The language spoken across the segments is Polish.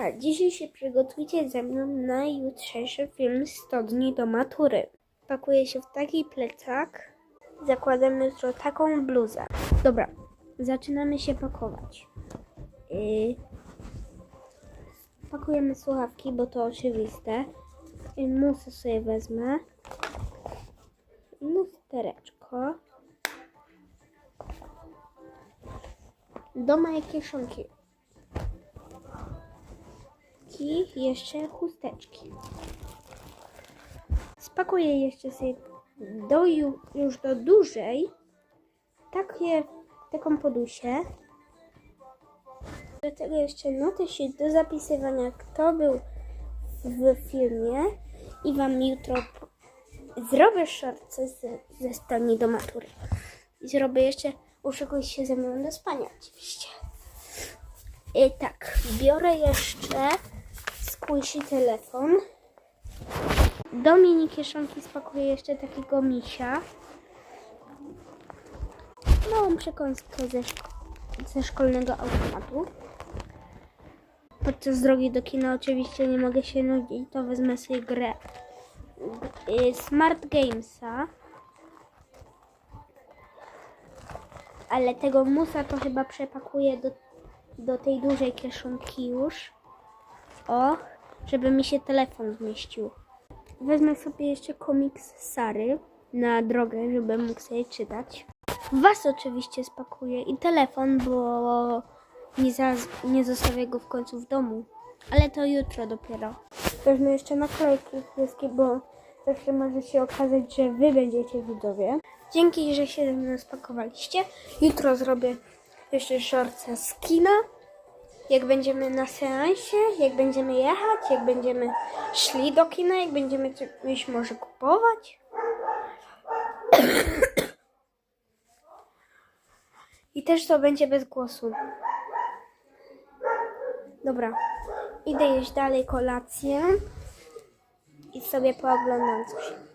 Hejka, dzisiaj się przygotujcie ze mną na jutrzejszy film 100 dni do matury. Pakuję się w taki plecak, zakładam jutro taką bluzę. Dobra, zaczynamy się pakować. Yy, pakujemy słuchawki, bo to oczywiste. Yy, musę sobie wezmę. Lustereczko. Do mojej kieszonki i jeszcze chusteczki. Spakuję jeszcze sobie do, ju- już do dużej takie, taką podusię. Do tego jeszcze notysi do zapisywania, kto był w filmie i Wam jutro zrobię szorce ze, ze stoni do matury. I zrobię jeszcze, uszykuj się ze mną do spania oczywiście. I tak, biorę jeszcze skłysi telefon. Do mini kieszonki spakuję jeszcze takiego misia. Małą przekąskę ze, ze szkolnego automatu. Podczas drogi do kina oczywiście nie mogę się nudzić, to wezmę sobie grę y, Smart Gamesa. Ale tego musa to chyba przepakuję do, do tej dużej kieszonki już. O, żeby mi się telefon zmieścił. Wezmę sobie jeszcze komiks Sary na drogę, żeby mógł sobie czytać. Was oczywiście spakuję i telefon, bo nie, za, nie zostawię go w końcu w domu. Ale to jutro dopiero. Wezmę jeszcze naklejki wszystkie, bo zawsze może się okazać, że wy będziecie widzowie. Dzięki, że się ze mną spakowaliście. Jutro zrobię jeszcze szorce z kina jak będziemy na seansie, jak będziemy jechać, jak będziemy szli do kina, jak będziemy coś może kupować. I też to będzie bez głosu. Dobra, idę jeść dalej kolację i sobie pooglądam coś.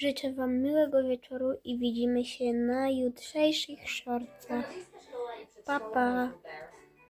Życzę Wam miłego wieczoru i widzimy się na jutrzejszych shortcach. Pa, pa.